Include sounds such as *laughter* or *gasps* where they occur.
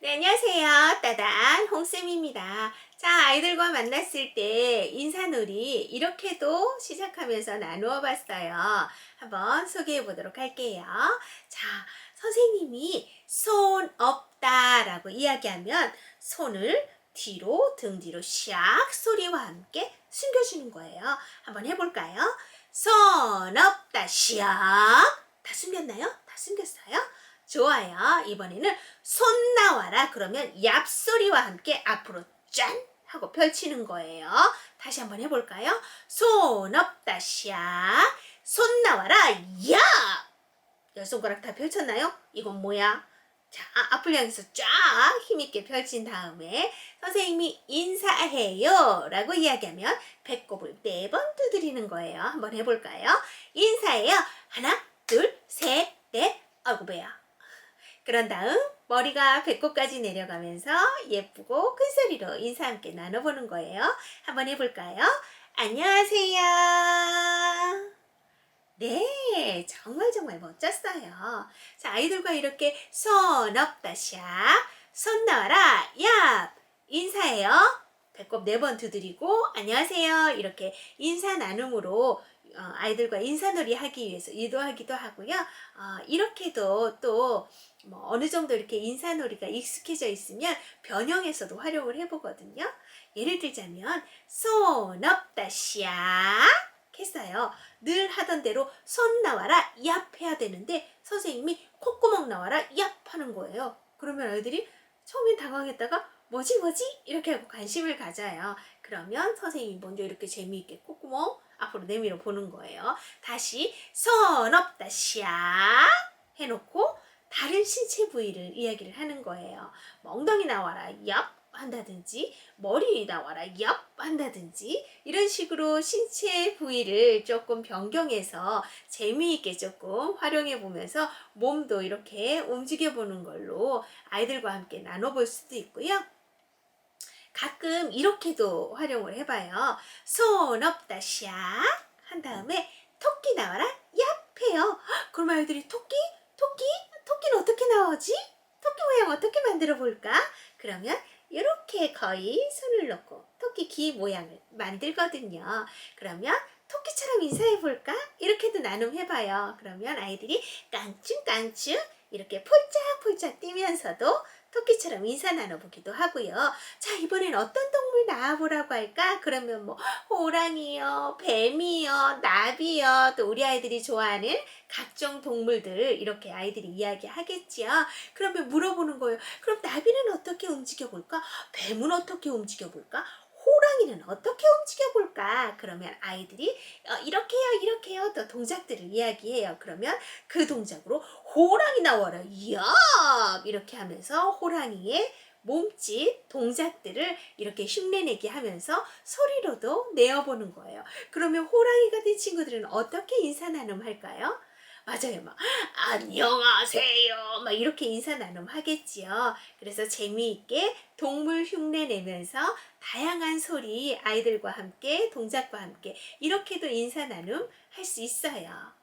네, 안녕하세요. 따단 홍쌤입니다. 자, 아이들과 만났을 때 인사놀이 이렇게도 시작하면서 나누어 봤어요. 한번 소개해 보도록 할게요. 자, 선생님이 손 없다 라고 이야기하면 손을 뒤로 등 뒤로 샥 소리와 함께 숨겨주는 거예요. 한번 해볼까요? 손 없다 샥. 다 숨겼나요? 다 숨겼어요? 좋아요. 이번에는 손 나와라. 그러면 얍소리와 함께 앞으로 짠! 하고 펼치는 거예요. 다시 한번 해볼까요? 손 없다 샥. 손 나와라. 야! 열 손가락 다 펼쳤나요? 이건 뭐야? 자, 앞을 향해서 쫙 힘있게 펼친 다음에 선생님이 인사해요 라고 이야기하면 배꼽을 네 번 두드리는 거예요. 한번 해볼까요? 인사해요. 하나, 둘, 셋, 넷, 아이고 배야. 그런 다음 머리가 배꼽까지 내려가면서 예쁘고 큰 소리로 인사 함께 나눠보는 거예요. 한번 해볼까요? 안녕하세요. 네, 정말 정말 멋졌어요. 자, 아이들과 이렇게 손 없다 샥, 손 나와라, 야, 인사해요. 배꼽 네 번 두드리고 안녕하세요. 이렇게 인사 나눔으로 어, 아이들과 인사놀이 하기 위해서 유도하기도 하고요. 어, 이렇게도 또 뭐 어느 정도 이렇게 인사놀이가 익숙해져 있으면 변형해서도 활용을 해보거든요. 예를 들자면 손 없다 샥 했어요. 늘 하던 대로 손 나와라 얍 해야 되는데 선생님이 콧구멍 나와라 얍 하는 거예요. 그러면 아이들이 처음엔 당황했다가 뭐지 뭐지 이렇게 하고 관심을 가져요. 그러면 선생님이 먼저 이렇게 재미있게 콧구멍 앞으로 내밀어 보는 거예요. 다시 손 없다 샥 해놓고 다른 신체 부위를 이야기를 하는 거예요. 뭐 엉덩이 나와라 얍 한다든지 머리 나와라 얍 한다든지 이런 식으로 신체 부위를 조금 변경해서 재미있게 조금 활용해 보면서 몸도 이렇게 움직여 보는 걸로 아이들과 함께 나눠 볼 수도 있고요. 가끔 이렇게도 활용을 해봐요. 손 없다 샥 한 다음에 토끼 나와라 얍 해요. *gasps* 헉, 그럼 아이들이? 토끼? 나오지? 토끼 모양 어떻게 만들어 볼까? 그러면 이렇게 거의 손을 넣고 토끼 귀 모양을 만들거든요. 그러면 토끼처럼 인사해 볼까? 이렇게도 나눔해봐요. 그러면 아이들이 깡충깡충 이렇게 폴짝폴짝 뛰면서도 토끼처럼 인사 나눠보기도 하고요. 자, 이번엔 어떤 동물 나와보라고 할까? 그러면 뭐, 호랑이요, 뱀이요, 나비요, 또 우리 아이들이 좋아하는 각종 동물들 이렇게 아이들이 이야기하겠지요. 그러면 물어보는 거예요. 그럼 나비는 어떻게 움직여볼까? 뱀은 어떻게 움직여볼까? 호랑이는 어떻게 움직여볼까? 그러면 아이들이 어, 이렇게요, 이렇게요, 또 동작들을 이야기해요. 그러면 그 동작으로 호랑이 나와라, 야! 이렇게 하면서 호랑이의 몸짓, 동작들을 이렇게 흉내내게 하면서 소리로도 내어보는 거예요. 그러면 호랑이가 된 친구들은 어떻게 인사 나눔할까요? 맞아요. 막, 안녕하세요. 막 이렇게 인사 나눔 하겠지요. 그래서 재미있게 동물 흉내 내면서 다양한 소리 아이들과 함께 동작과 함께 이렇게도 인사 나눔 할 수 있어요.